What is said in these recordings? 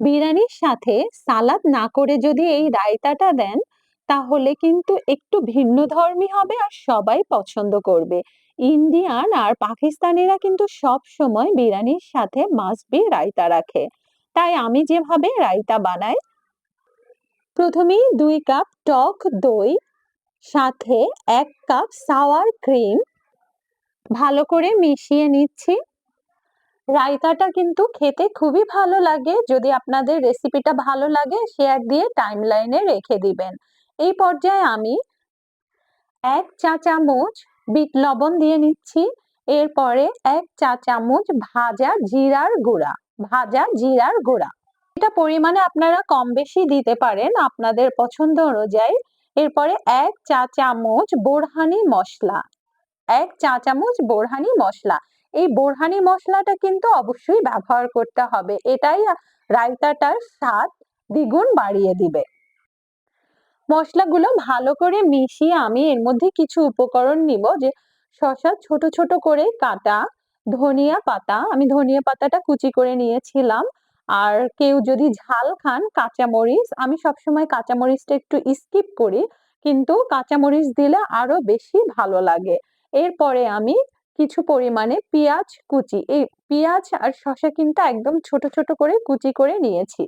বিরিয়ানির সাথে সালাদ না করে যদি এই রায়তাটা দেন, তাহলে কিন্তু একটু ভিন্নধর্মী হবে আর সবাই পছন্দ করবে। ইন্ডিয়ান আর পাকিস্তানিরা কিন্তু সব সময় বিরিয়ানির সাথে মাস্ট বি রায়তা রাখে। তাই আমি যেভাবে রায়তা বানাই, প্রথমেই দুই কাপ টক দই, সাথে এক কাপ সাওয়ার ক্রিম ভালো করে মিশিয়ে নিচ্ছি। রায়তাটা কিন্তু খেতে খুবই ভালো লাগে। যদি আপনাদের রেসিপিটা ভালো লাগে শেয়ার দিয়ে টাইম লাইনে রেখে দিবেন। এই পর্যায়ে আমি এক চা চামচ বিট লবণ দিয়ে নিচ্ছি। এরপরে এক চা চামচ ভাজা জিরার গুঁড়া, ভাজা জিরার গুঁড়া। এটা পরিমাণে আপনারা কম বেশি দিতে পারেন আপনাদের পছন্দ অনুযায়ী। এরপরে এক চা চামচ বোরহানি মশলা, এক চা চামচ বোরহানি মশলা। এই বোরহানি মশলাটা কিন্তু অবশ্যই ব্যবহার করতে হবে। এটাই রায়তাটার স্বাদ দ্বিগুণ বাড়িয়ে দিবে। মশলাগুলো ভালো করে মিশিয়ে আমি এর মধ্যে কিছু উপকরণ নিব যে, শসা ছোট ছোট করে কাটা, ধনিয়া পাতা, আমি ধনিয়া পাতাটা কুচি করে নিয়েছিলাম। আর কেউ যদি ঝাল খান কাঁচামরিচ, আমি সবসময় কাঁচামরিচটা একটু স্কিপ করি, কিন্তু কাঁচামরিচ দিলে আরও বেশি ভালো লাগে। এরপরে আমি কিছু পরিমাণে পেঁয়াজ কুচি। এই পেঁয়াজ আর শসা কিন্তু একদম ছোট ছোট করে কুচি করে নিয়েছি।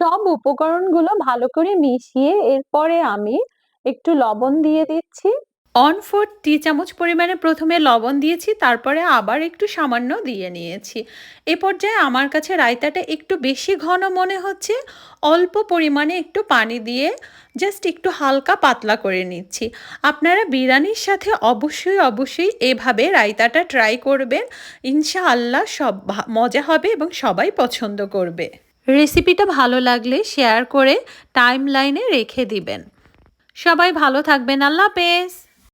সব উপকরণগুলো ভালো করে মিশিয়ে এরপরে আমি একটু লবণ দিয়ে দিচ্ছি। অন ফোর টি চামচ পরিমাণে প্রথমে লবণ দিয়েছি, তারপরে আবার একটু সামান্য দিয়ে নিয়েছি। এ পর্যায়ে আমার কাছে রায়তাটা একটু বেশি ঘন মনে হচ্ছে, অল্প পরিমাণে একটু পানি দিয়ে জাস্ট একটু হালকা পাতলা করে নিচ্ছি। আপনারা বিরিয়ানির সাথে অবশ্যই অবশ্যই এভাবে রায়তাটা ট্রাই করবেন। ইনশাআল্লাহ সব মজা হবে এবং সবাই পছন্দ করবে। রেসিপিটা ভালো লাগলে শেয়ার করে টাইম লাইনে রেখে দিবেন। সবাই ভালো থাকবেন, আল্লাহ হাফেজ।